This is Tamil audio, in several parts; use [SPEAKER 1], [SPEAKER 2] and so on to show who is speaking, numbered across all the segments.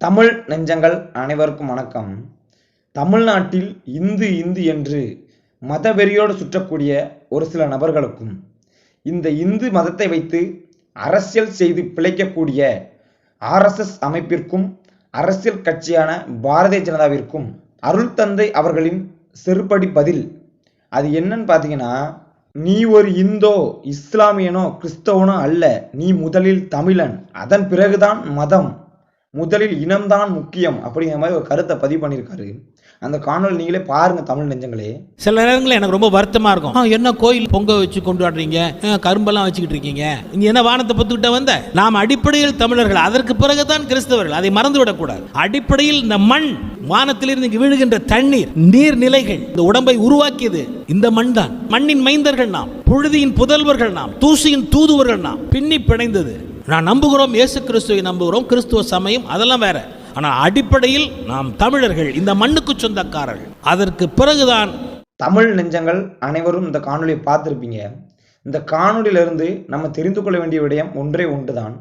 [SPEAKER 1] தமிழ் நெஞ்சங்கள் அனைவருக்கும் வணக்கம். தமிழ்நாட்டில் இந்து இந்து என்று மதவெறியோடு சுற்றக்கூடிய ஒரு சில நபர்களுக்கும் இந்த இந்து மதத்தை வைத்து அரசியல் செய்து பிழைக்கக்கூடிய ஆர்எஸ்எஸ் அமைப்பிற்கும் அரசியல் கட்சியான பாரதிய ஜனதாவிற்கும் அருள் தந்தை அவர்களின் செருப்படி பதில். அது என்னன்னு பார்த்தீங்கன்னா நீ ஒரு இந்தோ இஸ்லாமியனோ கிறிஸ்தவனோ அல்ல நீ முதலில் தமிழன். அதன் பிறகுதான் மதம். முதலில் இனம்தான் முக்கியம் அப்படிங்கிற மாதிரி ஒரு கருத்தை பதிவு பண்ணியிருக்காரு. அந்த காணொளி நீங்களே பாருங்க தமிழ் நெஞ்சங்களே.
[SPEAKER 2] சில நேரங்களில் எனக்கு ரொம்ப வருத்தமா இருக்கும். என்ன கோயில் பொங்க வச்சு கொண்டாடுறீங்க? கரும்பெல்லாம் வச்சுக்கிட்டு இருக்கீங்க. நீ என்ன வானத்தை பத்துக்கிட்ட வந்த? நாம் அடிப்படையில் தமிழர்கள் அதற்கு பிறகுதான் கிறிஸ்தவர்கள் அதை மறந்து விடக்கூடாது. அடிப்படையில் இந்த மண் வானத்திலிருந்து விழுகின்ற தண்ணீர் நீர்நிலைகள் இந்த உடம்பை உருவாக்கியது இந்த மண் தான் மண்ணின் மைந்தர்கள் நாம் புழுதியின் புதல்வர்கள் நாம் தூசியின் தூதுவர்கள் நாம் பின்னி பிணைந்தது நான் நம்புகிறோம் இயேசு கிறிஸ்துவை நம்புகிறோம் கிறிஸ்துவ சமயம் அதெல்லாம் வேற. ஆனால் அடிப்படையில் நாம் தமிழர்கள் இந்த மண்ணுக்கு சொந்தக்காரர்கள். அதற்கு பிறகுதான்
[SPEAKER 1] தமிழ் நெஞ்சங்கள் அனைவரும் இந்த காணொலியை பார்த்துருப்பீங்க. இந்த காணொளியிலிருந்து நம்ம தெரிந்து கொள்ள வேண்டிய விடயம் ஒன்றே ஒன்றுதான்.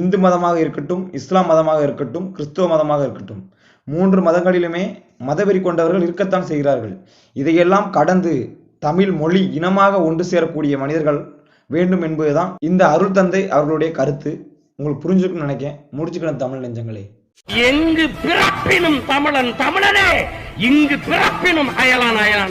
[SPEAKER 1] இந்து மதமாக இருக்கட்டும் இஸ்லாம் மதமாக இருக்கட்டும் கிறிஸ்துவ மதமாக இருக்கட்டும். மூன்று மதங்களிலுமே மதவெறி கொண்டவர்கள் இருக்கத்தான் செய்கிறார்கள். இதையெல்லாம் கடந்து தமிழ் மொழி இனமாக ஒன்று சேரக்கூடிய மனிதர்கள் வேண்டும் என்பதுதான் இந்த அருள் தந்தை அவர்களுடைய கருத்து. உங்களுக்கு புரிஞ்சுக்கணும்னு நினைக்கிறேன். முடிச்சுக்கணும் தமிழ் நெஞ்சங்களே.
[SPEAKER 3] எங்கு பிறப்பினும் தமிழன் தமிழனே இங்கு பிறப்பினும் அயலான் அயலான்.